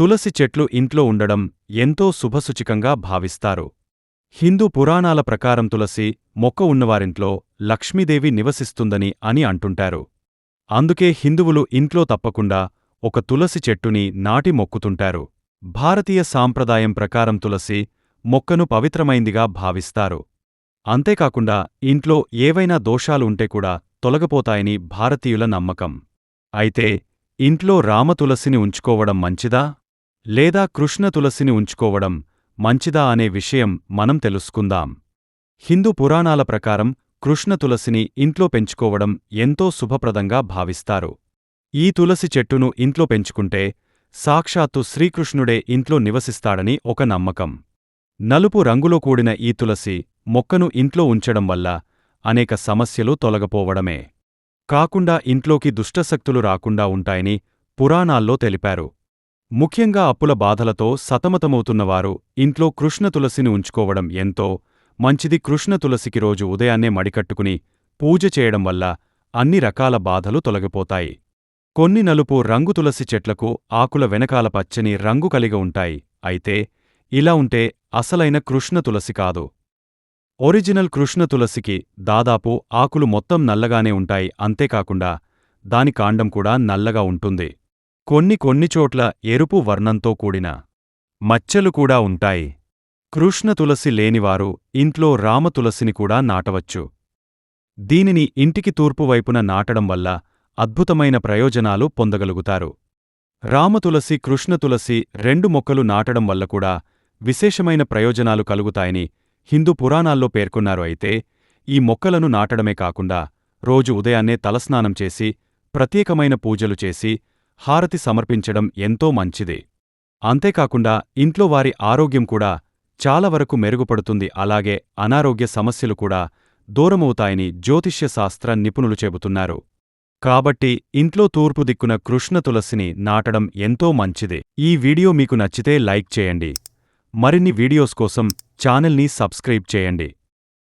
తులసి చెట్లు ఇంట్లో ఉండడం ఎంతో శుభసూచికంగా భావిస్తారు. హిందూ పురాణాల ప్రకారం తులసి మొక్క ఉన్నవారింట్లో లక్ష్మీదేవి నివసిస్తుందని అని అంటుంటారు. అందుకే హిందువులు ఇంట్లో తప్పకుండా ఒక తులసి చెట్టుని నాటి మొక్కుతుంటారు. భారతీయ సాంప్రదాయం ప్రకారం తులసి మొక్కను పవిత్రమైందిగా భావిస్తారు. అంతేకాకుండా ఇంట్లో ఏవైనా దోషాలు ఉంటే కూడా తొలగపోతాయని భారతీయుల నమ్మకం. అయితే ఇంట్లో రామతులసిని ఉంచుకోవడం మంచిదా? లేదా కృష్ణ తులసిని ఉంచుకోవడం మంచిదా అనే విషయం మనం తెలుసుకుందాం. హిందూ పురాణాల ప్రకారం కృష్ణ తులసిని ఇంట్లో పెంచుకోవడం ఎంతో శుభప్రదంగా భావిస్తారు. ఈ తులసి చెట్టును ఇంట్లో పెంచుకుంటే సాక్షాత్తు శ్రీకృష్ణుడే ఇంట్లో నివసిస్తాడని ఒక నమ్మకం. నలుపు రంగులో కూడిన ఈ తులసి మొక్కను ఇంట్లో ఉంచడం వల్ల అనేక సమస్యలు తొలగపోవడమే. కాకుండా ఇంట్లోకి దుష్టశక్తులు రాకుండా ఉంటాయని పురాణాల్లో తెలిపారు. ముఖ్యంగా అప్పుల బాధలతో సతమతమవుతున్నవారు ఇంట్లో కృష్ణ తులసిని ఉంచుకోవడం ఎంతో మంచిది. కృష్ణ తులసికి రోజు ఉదయాన్నే మడికట్టుకుని పూజ చేయడం వల్ల అన్ని రకాల బాధలు తొలగిపోతాయి. కొన్ని నలుపు రంగు తులసి చెట్లకు ఆకుల వెనకాల పచ్చని రంగు కలిగి ఉంటాయి. అయితే ఇలా ఉంటే అసలైన కృష్ణ తులసి కాదు. ఒరిజినల్ కృష్ణ తులసికి దాదాపు ఆకులు మొత్తం నల్లగానే ఉంటాయి. అంతేకాకుండా దాని కాండం కూడా నల్లగా ఉంటుంది. కొన్ని కొన్ని చోట్ల ఎరుపు వర్ణంతో కూడిన మచ్చలు కూడా ఉంటాయి. కృష్ణ తులసి లేనివారు ఇంట్లో రామతులసిని కూడా నాటవచ్చు. దీనిని ఇంటికి తూర్పువైపున నాటడం వల్ల అద్భుతమైన ప్రయోజనాలు పొందగలుగుతారు. రామతులసి కృష్ణతులసి రెండు మొక్కలు నాటడం వల్ల కూడా విశేషమైన ప్రయోజనాలు కలుగుతాయని హిందూ పురాణాల్లో పేర్కొన్నారు. అయితే ఈ మొక్కలను నాటడమే కాకుండా రోజు ఉదయాన్నే తలస్నానం చేసి ప్రత్యేకమైన పూజలు చేసి హారతి సమర్పించడం ఎంతో మంచిది. అంతేకాకుండా ఇంట్లో వారి ఆరోగ్యం కూడా చాలా వరకు మెరుగుపడుతుంది. అలాగే అనారోగ్య సమస్యలు కూడా దూరమవుతాయని జ్యోతిష్య శాస్త్ర నిపుణులు చెబుతున్నారు. కాబట్టి ఇంట్లో తూర్పు దిక్కున కృష్ణ తులసిని నాటడం ఎంతో మంచిది. ఈ వీడియో మీకు నచ్చితే లైక్ చేయండి. మరిన్ని వీడియోస్ కోసం ఛానల్ని సబ్స్క్రైబ్ చేయండి.